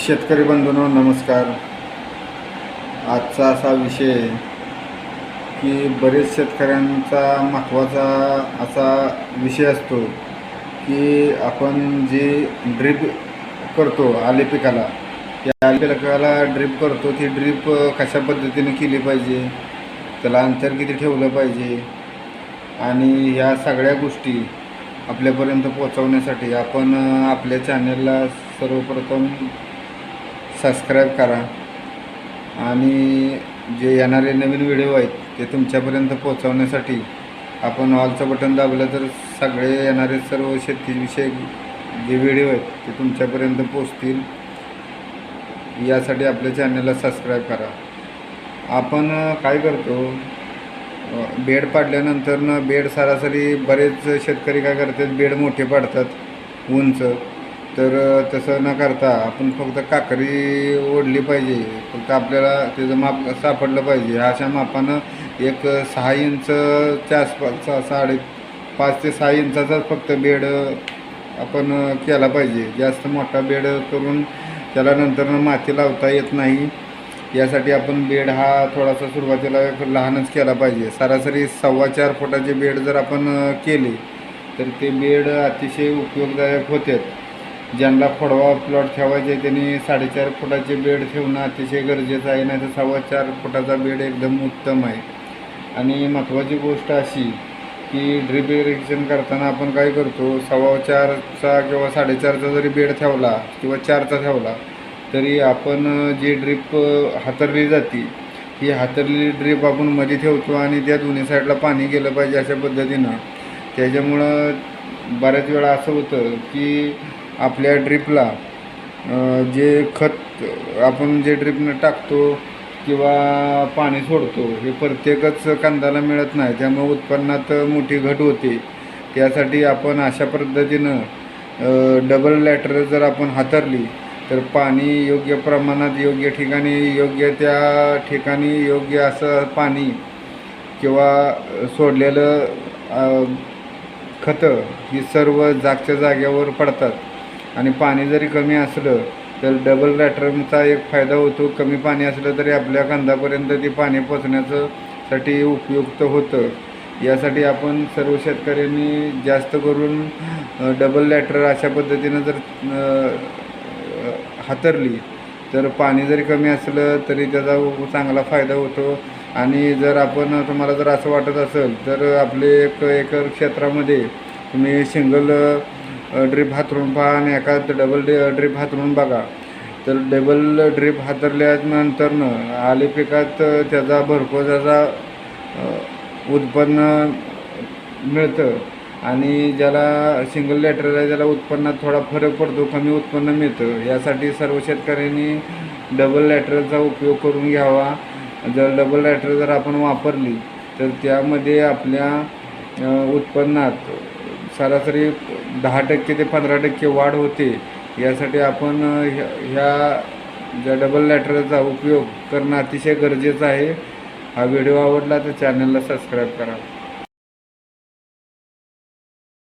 शेतकरी बंधूंनो नमस्कार. आजचा असा विषय की बरेच शेतकऱ्यांचा महत्त्वाचा असा विषय असतो की आपण जी ड्रीप करतो आले पिकाला त्या आले पिकाला ड्रीप करतो ती ड्रीप कशा पद्धतीने केली पाहिजे त्याला अंतर किती ठेवलं पाहिजे आणि ह्या सगळ्या गोष्टी आपल्यापर्यंत पोहोचवण्यासाठी आपण आपल्या चॅनलला सर्वप्रथम सबस्क्राईब करा. आणि जे येणारे नवीन व्हिडिओ आहेत ते तुमच्यापर्यंत पोहोचवण्यासाठी आपण ऑलचं बटन दाबलं तर सगळे येणारे सर्व शेतीविषयक जे व्हिडिओ आहेत ते तुमच्यापर्यंत पोचतील यासाठी आपल्या चॅनलला सबस्क्राईब करा. आपण काय करतो? बेड पाडल्यानंतर ना बेड सरासरी बरेच शेतकरी काय करतात बेड मोठे पाडतात उंच. तर तसं न करता आपण फक्त काकरी ओढली पाहिजे. फक्त आपल्याला त्याचं माप सापडलं पाहिजे. अशा मापानं एक सहा इंचच्या आसपासचा साडे पाच ते सहा इंचाचाच फक्त बेड आपण केला पाहिजे. जास्त मोठा बेड करून त्याला नंतर माती लावता येत नाही. यासाठी आपण बेड हा थोडासा सुरुवातीला एक लहानच केला पाहिजे. सरासरी सव्वा चार फुटाचे बेड जर आपण केले तर ते बेड अतिशय उपयोगदायक होतात. ज्यांना खोडवा प्लॉट ठेवायचे त्यांनी साडेचार फुटाचे बेड ठेवणं अतिशय गरजेचं आहे नाही तर सव्वा चार फुटाचा बेड एकदम उत्तम आहे. आणि महत्त्वाची गोष्ट अशी की ड्रिप इरिगेशन करताना आपण काय करतो सव्वा चारचा किंवा साडेचारचा जरी बेड ठेवला किंवा चारचा ठेवला तरी आपण जी ड्रिप हातरली जाते ही हातरलेली ड्रिप आपण मध्ये ठेवतो आणि त्या दोन्ही साईडला पाणी गेलं पाहिजे अशा पद्धतीनं. त्याच्यामुळं बऱ्याच वेळा असं होतं की आपल्या ड्रिपला जे खत आपण जे ड्रिपनं टाकतो किंवा पाणी सोडतो हे प्रत्येकच कांद्याला मिळत नाही. त्यामुळे उत्पन्नात मोठी घट होते. त्यासाठी आपण अशा पद्धतीनं डबल लॅटर जर आपण हातरली तर पाणी योग्य प्रमाणात योग्य ठिकाणी योग्य त्या ठिकाणी योग्य असं पाणी किंवा सोडलेलं खतं ही सर्व जागच्या जाग्यावर पडतात. आणि पाणी जरी कमी असलं तर डबल लॅटरमचा एक फायदा होतो. कमी पाणी असलं तरी आपल्या कंदापर्यंत ते पाणी पोचण्याचं साठी उपयुक्त होतं. यासाठी आपण सर्व शेतकऱ्यांनी जास्त करून डबल लॅटर अशा पद्धतीनं जर हातरली तर पाणी जरी कमी असलं तरी त्याचा चांगला फायदा होतो. आणि जर आपण तुम्हाला जर असं वाटत असेल तर आपले एक एकर क्षेत्रामध्ये तुम्ही सिंगल ड्रीप हातरून पहा आणि एखाद डबल ड्रीप हातरून बघा. तर डबल ड्रीप हातरल्यानंतरनं आले पिकात त्याचा भरपूर त्याचा उत्पन्न मिळतं. आणि ज्याला सिंगल लॅटरल आहे त्याला उत्पन्नात थोडा फरक पडतो कमी उत्पन्न मिळतं. यासाठी सर्व शेतकऱ्यांनी डबल लॅटरलचा उपयोग करून घ्यावा. जर डबल लॅटर जर आपण वापरली तर त्यामध्ये आपल्या उत्पन्नात सरासरी दहा टक्के ते पंधरा टक्के वाढ होते. यासाठी आपण ह्या ह्या ज्या डबल लॅटरचा उपयोग करणं अतिशय गरजेचं आहे. हा व्हिडिओ आवडला तर चॅनलला सबस्क्राईब करा.